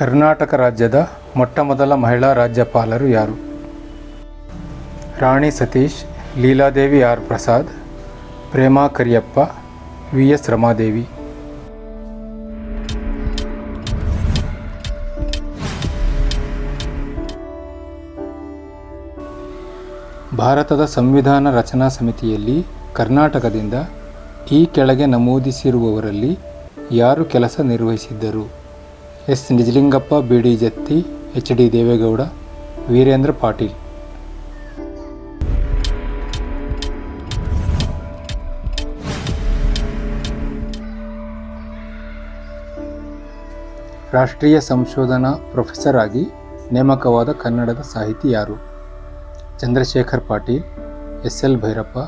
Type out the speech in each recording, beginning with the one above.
ಕರ್ನಾಟಕ ರಾಜ್ಯದ ಮೊಟ್ಟಮೊದಲ ಮಹಿಳಾ ರಾಜ್ಯಪಾಲರು ಯಾರು? Rani Satish, Leeladevi R Prasad, Prema Kariyappa V S Ramadevi. ಭಾರತದ ಸಂವಿಧಾನ ರಚನಾ ಸಮಿತಿಯಲ್ಲಿ ಕರ್ನಾಟಕದಿಂದ ಈ ಕೆಳಗೆ ನಮೂದಿಸಿರುವವರಲ್ಲಿ ಯಾರು ಕೆಲಸ ನಿರ್ವಹಿಸಿದ್ದರು? S Nijalingappa B D Jatti H D Deve Gowda, Veerendra Patil. ರಾಷ್ಟ್ರೀಯ ಸಂಶೋಧನಾ ಪ್ರೊಫೆಸರ್ ಆಗಿ ನೇಮಕವಾದ ಕನ್ನಡದ ಸಾಹಿತಿ ಯಾರು? Chandrashekhar Patil S L Bhyrappa,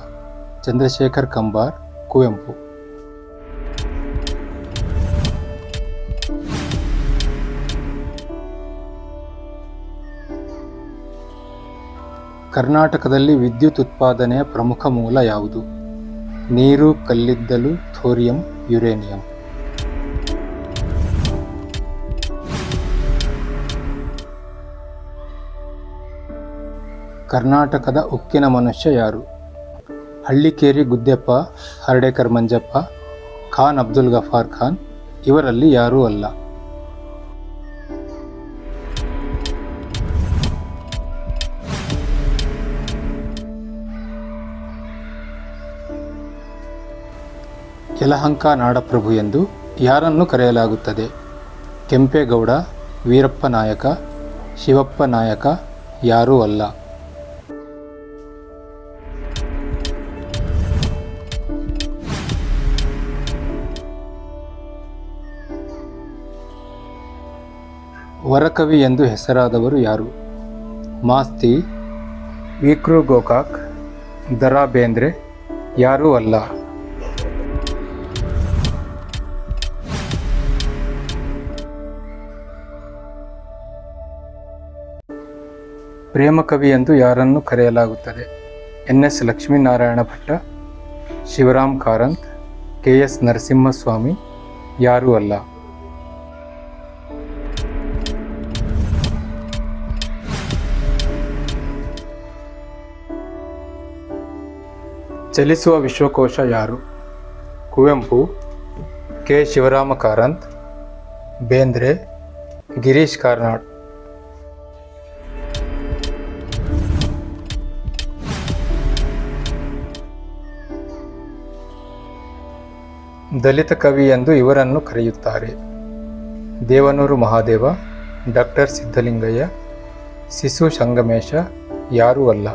Chandrashekhar Kambar, Kuvempu. ಕರ್ನಾಟಕದಲ್ಲಿ ವಿದ್ಯುತ್ ಉತ್ಪಾದನೆಯ ಪ್ರಮುಖ ಮೂಲ ಯಾವುದು? ನೀರು, ಕಲ್ಲಿದ್ದಲು, ಥೋರಿಯಂ, ಯುರೇನಿಯಂ. ಕರ್ನಾಟಕದ ಉಕ್ಕಿನ ಮನುಷ್ಯ ಯಾರು? ಹಳ್ಳಿಕೇರಿ ಗುದ್ದೆಪ್ಪ, ಹರ್ಡೇಕರ್ ಮಂಜಪ್ಪ, ಖಾನ್ ಅಬ್ದುಲ್ ಗಫಾರ್ ಖಾನ್, ಇವರಲ್ಲಿ ಯಾರೂ ಅಲ್ಲ. ಯಲಹಂಕ ನಾಡಪ್ರಭು ಎಂದು ಯಾರನ್ನು ಕರೆಯಲಾಗುತ್ತದೆ? ಕೆಂಪೇಗೌಡ, ವೀರಪ್ಪ ನಾಯಕ, ಶಿವಪ್ಪ ನಾಯಕ ಯಾರೂ ಅಲ್ಲ. ವರಕವಿ ಎಂದು ಹೆಸರಾದವರು ಯಾರು? ಮಾಸ್ತಿ, ವಿಕ್ರು ಗೋಕಾಕ್ ದರಾ ಬೇಂದ್ರೆ ಯಾರೂ ಅಲ್ಲ. ಪ್ರೇಮಕವಿ ಎಂದು ಯಾರನ್ನು ಕರೆಯಲಾಗುತ್ತದೆ? N S Lakshminarayana Bhatta Shivaram Karanth, K S Narasimhaswamy, ಯಾರೂ ಅಲ್ಲ. ಚಲಿಸುವ ವಿಶ್ವಕೋಶ ಯಾರು? ಕುವೆಂಪು, ಕೆ ಶಿವರಾಮ ಕಾರಂತ್, ಬೇಂದ್ರೆ, ಗಿರೀಶ್ ಕಾರ್ನಾಡ್. ದಲಿತ ಕವಿ ಎಂದು ಇವರನ್ನು ಕರೆಯುತ್ತಾರೆ. ದೇವನೂರು ಮಹಾದೇವ ಡಾಕ್ಟರ್ ಸಿದ್ಧಲಿಂಗಯ್ಯ ಶಿಶು ಸಂಗಮೇಶ ಯಾರೂ ಅಲ್ಲ.